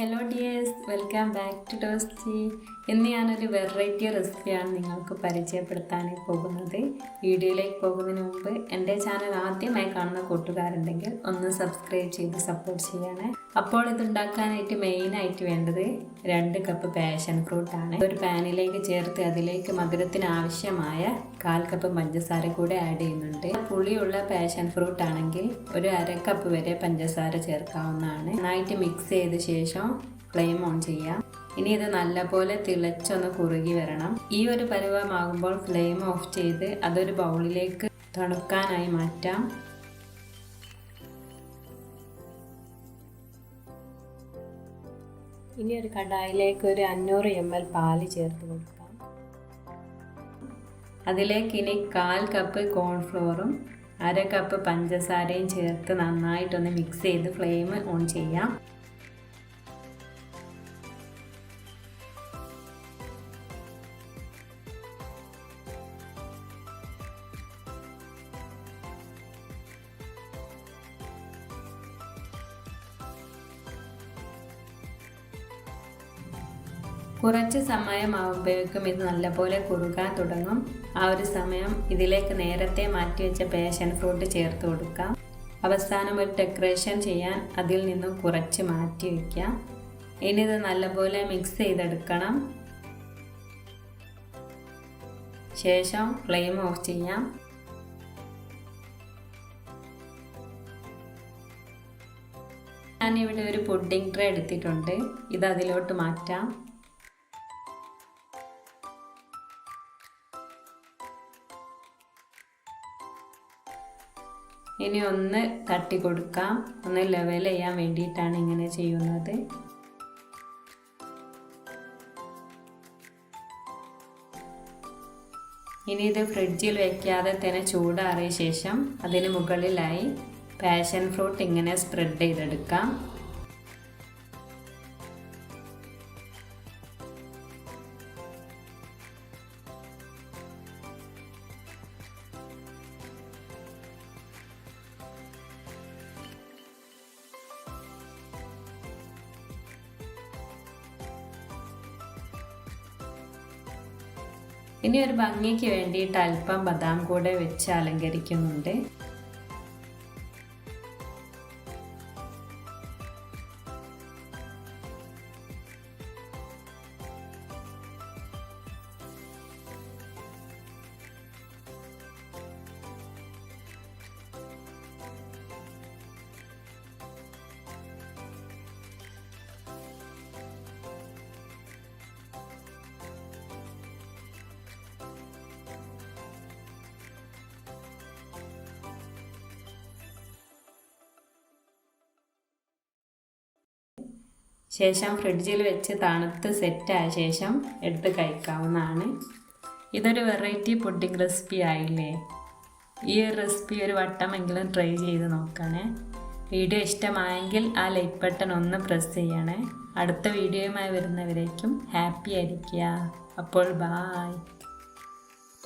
Hello dears welcome back to Toasty ഇന്ന് ഞാനൊരു variety റെസിപ്പിയാണ് നിങ്ങൾക്ക് പരിചയപ്പെടുത്താൻ പോകുന്നത്. വീഡിയോയിലേക്ക് പോകുന്നതിന് മുമ്പ് എന്റെ ചാനൽ ആദ്യമായി കാണുന്ന കൂട്ടുകാരുണ്ടെങ്കിൽ ഒന്ന് സബ്സ്ക്രൈബ് ചെയ്ത് സപ്പോർട്ട് ചെയ്യണേ. അപ്പോൾ ഇത് ഉണ്ടാക്കാനായിട്ട് മെയിനായിട്ട് വേണ്ടത് രണ്ട് കപ്പ് പാഷൻ ഫ്രൂട്ടാണ് ഒരു പാനിലേക്ക് ചേർത്ത് അതിലേക്ക് മധുരത്തിന് ആവശ്യമായ കാൽ കപ്പ് പഞ്ചസാര കൂടെ ആഡ് ചെയ്യുന്നുണ്ട്. പുളിയുള്ള പാഷൻ ഫ്രൂട്ട് ആണെങ്കിൽ ഒരു അര കപ്പ് വരെ പഞ്ചസാര ചേർക്കാവുന്നതാണ്. നന്നായിട്ട് മിക്സ് ചെയ്ത ശേഷം ഫ്ലെയിം ഓൺ ചെയ്യാം. ഇനി ഇത് നല്ലപോലെ തിളച്ചൊന്ന് കുറുകി വരണം. ഈ ഒരു പരുവമാകുമ്പോൾ ഫ്ലെയിം ഓഫ് ചെയ്ത് അതൊരു ബൗളിലേക്ക് തണുക്കാനായി മാറ്റാം. ഇനി ഒരു കടായിലേക്ക് ഒരു അഞ്ഞൂറ് എം എൽ പാൽ ചേർത്ത് കൊടുക്കാം. അതിലേക്ക് ഇനി കാൽ കപ്പ് കോൺഫ്ലോറും അര കപ്പ് പഞ്ചസാരയും ചേർത്ത് നന്നായിട്ടൊന്ന് മിക്സ് ചെയ്ത് ഫ്ലെയിം ഓൺ ചെയ്യാം. കുറച്ച് സമയമാകുമ്പോഴേക്കും ഇത് നല്ലപോലെ കുറുകാൻ തുടങ്ങും. ആ ഒരു സമയം ഇതിലേക്ക് നേരത്തെ മാറ്റിവെച്ച പാഷൻ ഫ്രൂട്ട് ചേർത്ത് കൊടുക്കാം. അവസാനം ഒരു ഡെക്കറേഷൻ ചെയ്യാൻ അതിൽ നിന്നും കുറച്ച് മാറ്റി വയ്ക്കാം ഇനി ഇത് നല്ലപോലെ മിക്സ് ചെയ്തെടുക്കണം. ശേഷം ഫ്ലെയിം ഓഫ് ചെയ്യാം. ഞാനിവിടെ ഒരു പുഡിംഗ് ട്രേ എടുത്തിട്ടുണ്ട്. ഇത് അതിലോട്ട് മാറ്റാം. ഇനി ഒന്ന് തട്ടി കൊടുക്കാം. ഒന്ന് ലെവൽ ചെയ്യാൻ വേണ്ടിയിട്ടാണ് ഇങ്ങനെ ചെയ്യുന്നത്. ഇനി ഇത് ഫ്രിഡ്ജിൽ വെക്കാതെ തന്നെ ചൂടാറിയ ശേഷം അതിന് മുകളിലായി പാഷൻ ഫ്രൂട്ട് ഇങ്ങനെ സ്പ്രെഡ് ചെയ്തെടുക്കാം. ഇനി ഒരു ഭംഗിക്ക് വേണ്ടിയിട്ട് അല്പം ബദാം കൂടെ വെച്ച് അലങ്കരിക്കുന്നുണ്ട്. ശേഷം ഫ്രിഡ്ജിൽ വെച്ച് തണുത്ത് സെറ്റായ ശേഷം എടുത്ത് കഴിക്കാവുന്നതാണ്. ഇതൊരു വെറൈറ്റി പുഡിംഗ് റെസിപ്പി ആയില്ലേ? ഈ ഒരു റെസിപ്പി ഒരു വട്ടമെങ്കിലും ട്രൈ ചെയ്ത് നോക്കണേ. വീഡിയോ ഇഷ്ടമായെങ്കിൽ ആ ലൈക്ക് ബട്ടൺ ഒന്ന് പ്രസ് ചെയ്യണേ. അടുത്ത വീഡിയോയുമായി വരുന്നവരേക്കും ഹാപ്പി ആയിരിക്കുക. അപ്പോൾ ബായ്